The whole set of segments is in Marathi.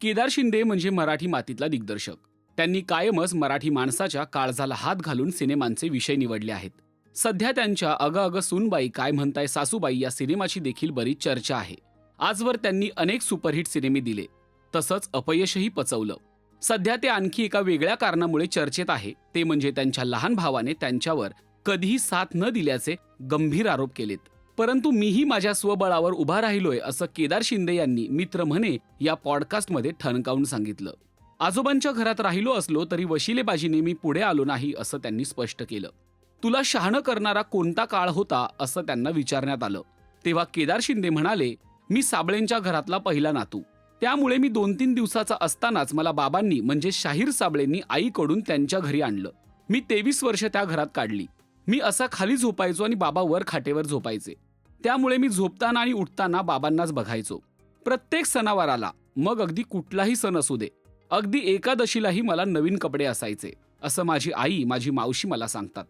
केदार शिंदे म्हणजे मराठी मातीतला दिग्दर्शक. त्यांनी कायमच मराठी माणसाच्या काळजाला हात घालून सिनेमांचे विषय निवडले आहेत. सध्या त्यांच्या अग अग सुनबाई काय म्हणताय सासूबाई या सिनेमाची देखील बरीच चर्चा आहे. आजवर त्यांनी अनेक सुपरहिट सिनेमे दिले. तसंच अपयशही पचवलं. सध्या ते आणखी एका वेगळ्या कारणामुळे चर्चेत आहे. ते म्हणजे त्यांच्या लहान भावाने त्यांच्यावर कधीही साथ न दिल्याचे गंभीर आरोप केलेत. परंतु मीही माझ्या स्वबळावर उभा राहिलोय असं केदार शिंदे यांनी मित्र म्हणे या पॉडकास्टमध्ये ठणकावून सांगितलं. आजोबांच्या घरात राहिलो असलो तरी वशिलेबाजीने मी पुढे आलो नाही असं त्यांनी स्पष्ट केलं. तुला शहाणं करणारा कोणता काळ होता असं त्यांना विचारण्यात आलं. तेव्हा केदार शिंदे म्हणाले मी साबळेंच्या घरातला पहिला नातू. त्यामुळे मी दोन तीन दिवसाचा असतानाच मला बाबांनी म्हणजे शाहीर साबळेंनी आईकडून त्यांच्या घरी आणलं. मी तेवीस वर्ष त्या घरात काढली. मी असा खाली झोपायचो आणि बाबा वर खाटेवर झोपायचे. त्यामुळे मी झोपताना आणि उठताना बाबांनाच बघायचो. प्रत्येक सणावाराला मग अगदी कुठलाही सण असू दे अगदी एकादशीलाही मला नवीन कपडे असायचे असं माझी आई माझी मावशी मला सांगतात.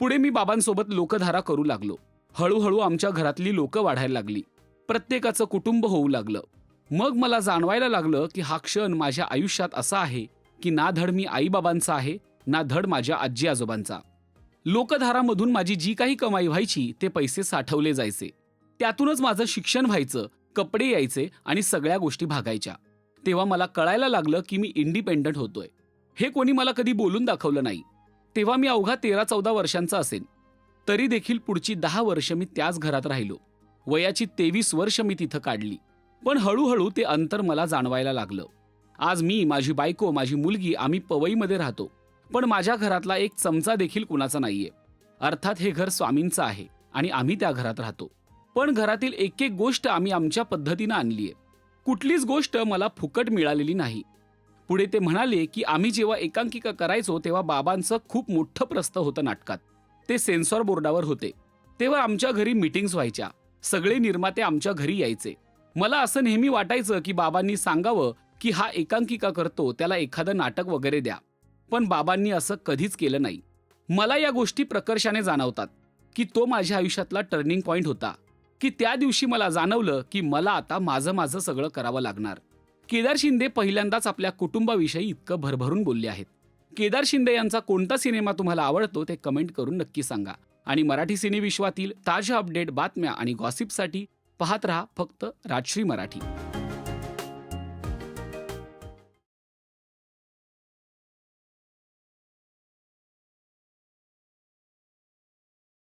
पुढे मी बाबांसोबत लोकधारा करू लागलो. हळूहळू आमच्या घरातली लोकं वाढायला लागली. प्रत्येकाचं कुटुंब होऊ लागलं. मग मला जाणवायला लागलं की हा क्षण माझ्या आयुष्यात असा आहे की ना धड मी आईबाबांचा आहे ना धड माझ्या आजी आजोबांचा. लोकधारामधून माझी जी काही कमाई व्हायची ते पैसे साठवले जायचे. त्यातूनच माझं शिक्षण व्हायचं कपडे यायचे आणि सगळ्या गोष्टी भागायच्या. तेव्हा मला कळायला लागलं की मी इंडिपेंडंट होतोय. हे कोणी मला कधी बोलून दाखवलं नाही. तेव्हा मी अवघा तेरा चौदा वर्षांचा असेन. तरी देखील पुढची दहा वर्ष मी त्याच घरात राहिलो. वयाची तेवीस वर्ष मी तिथं काढली. पण हळूहळू ते अंतर मला जाणवायला लागलं. आज मी माझी बायको माझी मुलगी आम्ही पवईमध्ये राहतो. पण माझ्या घरातला एक चमचा देखील कुणाचा नाहीये. अर्थात हे घर स्वामींचं आहे आणि आम्ही त्या घरात राहतो. पण घरातील एक एक गोष्ट आम्ही आमच्या पद्धतीनं आणलीये. कुठलीच गोष्ट मला फुकट मिळालेली नाही. पुढे ते म्हणाले की आम्ही जेव्हा एकांकिका करायचो तेव्हा बाबांचं खूप मोठं प्रस्त होतं नाटकात. ते सेन्सॉर बोर्डावर होते. तेव्हा आमच्या घरी मीटिंग्स व्हायच्या. सगळे निर्माते आमच्या घरी यायचे. मला असं नेहमी वाटायचं की बाबांनी सांगावं की हा एकांकिका करतो त्याला एखादं नाटक वगैरे द्या. पण बाबांनी असं कधीच केलं नाही. मला या गोष्टी प्रकर्षाने जाणवतात की तो माझ्या आयुष्यातला टर्निंग पॉईंट होता की त्या दिवशी मला जाणवलं की मला आता माझं माझं सगळं करावं लागणार. केदार शिंदे पहिल्यांदाच आपल्या कुटुंबाविषयी इतकं भरभरून बोलले आहेत. केदार शिंदे यांचा कोणता सिनेमा तुम्हाला आवडतो ते कमेंट करून नक्की सांगा. आणि मराठी सिनेविश्वातील ताज्या अपडेट बातम्या आणि गॉसिपसाठी पाहत रहा फक्त राजश्री मराठी.